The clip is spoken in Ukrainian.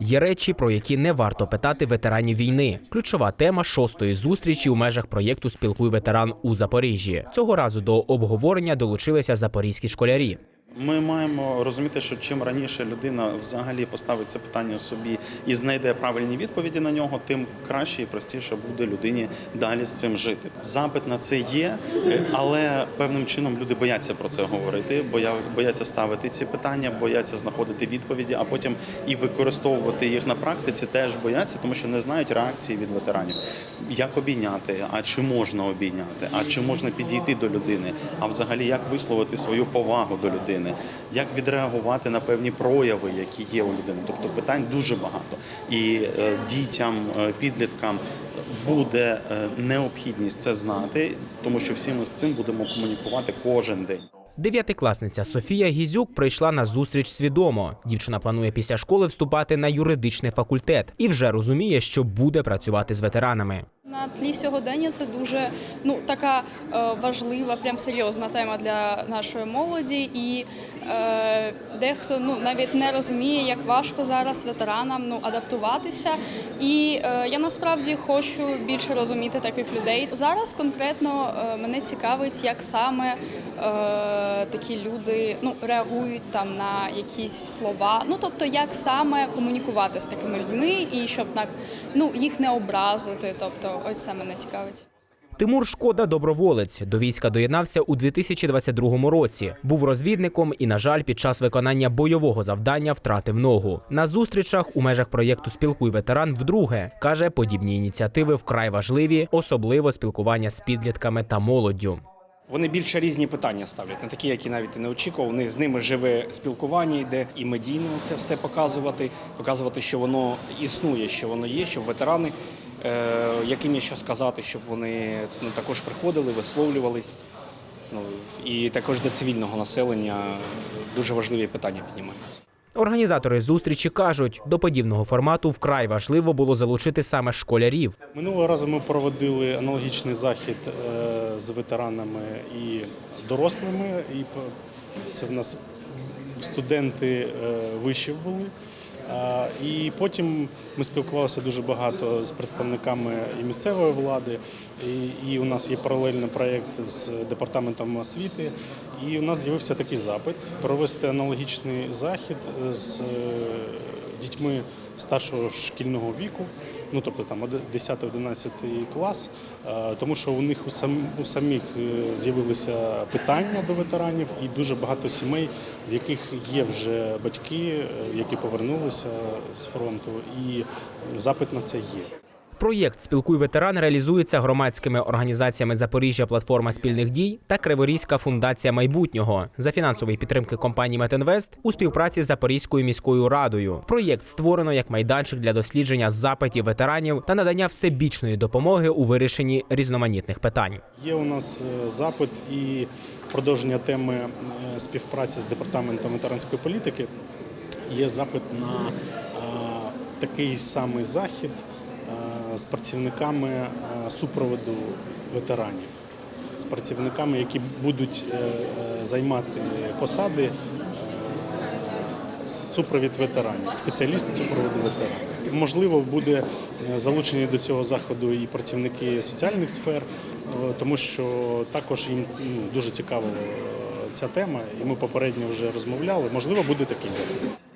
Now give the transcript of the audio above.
Є речі, про які не варто питати ветеранів війни. Ключова тема шостої зустрічі у межах проєкту Спілкуй ветеран у Запоріжжі. Цього разу до обговорення долучилися запорізькі школярі. Ми маємо розуміти, що чим раніше людина взагалі поставить це питання собі і знайде правильні відповіді на нього, тим краще і простіше буде людині далі з цим жити. Запит на це є, але певним чином люди бояться про це говорити, боя- бояться ставити ці питання, бояться знаходити відповіді, а потім і використовувати їх на практиці теж бояться, тому що не знають реакції від ветеранів. Як обійняти, а чи можна обійняти, а чи можна підійти до людини, а взагалі як висловити свою повагу до людини, як відреагувати на певні прояви, які є у людини. Тобто питань дуже багато. І е, дітям, е, підліткам буде е, необхідність це знати, тому що всі ми з цим будемо комунікувати кожен день. Дев'ятикласниця Софія Гізюк прийшла на зустріч свідомо. Дівчина планує після школи вступати на юридичний факультет і вже розуміє, що буде працювати з ветеранами. На тлі сьогодення це дуже ну така е, важлива, прям серйозна тема для нашої молоді, і е, дехто ну навіть не розуміє, як важко зараз ветеранам ну адаптуватися. І е, я насправді хочу більше розуміти таких людей. Зараз конкретно е, мене цікавить, як саме. Е, такі люди ну реагують там на якісь слова. Ну тобто, як саме комунікувати з такими людьми, і щоб так ну їх не образити. Тобто, ось це мене цікавить. Тимур Шкода доброволець. До війська доєднався у 2022 році. Був розвідником і, на жаль, під час виконання бойового завдання втратив ногу. На зустрічах у межах проєкту Спілкуй ветеран вдруге каже, подібні ініціативи вкрай важливі, особливо спілкування з підлітками та молоддю. Вони більше різні питання ставлять, не такі, які навіть ти не очікував. Вони з ними живе спілкування йде і медійно це все показувати, показувати, що воно існує, що воно є, щоб ветерани, е, яким є що сказати, щоб вони ну, також приходили, висловлювались. Ну, і також для цивільного населення дуже важливі питання піднімаються. Організатори зустрічі кажуть, до подібного формату вкрай важливо було залучити саме школярів. Минулого разу ми проводили аналогічний захід е, з ветеранами і дорослими. І це в нас студенти е, вишів були. І потім ми спілкувалися дуже багато з представниками і місцевої влади, і, і у нас є паралельний проєкт з департаментом освіти. І у нас з'явився такий запит провести аналогічний захід з е, дітьми старшого шкільного віку, ну тобто там 10-11 клас, е, тому що у них у сам самих е, з'явилися питання до ветеранів, і дуже багато сімей, в яких є вже батьки, е, які повернулися з фронту, і запит на це є. Проєкт Спілкуй ветеран реалізується громадськими організаціями Запоріжжя Платформа спільних дій та Криворізька фундація майбутнього за фінансової підтримки компанії Метинвест у співпраці з Запорізькою міською радою. Проєкт створено як майданчик для дослідження запитів ветеранів та надання всебічної допомоги у вирішенні різноманітних питань. Є у нас е, запит і продовження теми е, співпраці з департаментом ветеранської політики. Є запит на е, такий самий захід з працівниками е, супроводу ветеранів, з працівниками, які будуть е, е, займати посади супровід ветеранів, спеціаліст супроводу ветеранів. Можливо, буде залучені до цього заходу і працівники соціальних сфер, тому що також їм ну, дуже цікава е, ця тема, і ми попередньо вже розмовляли. Можливо, буде такий захід.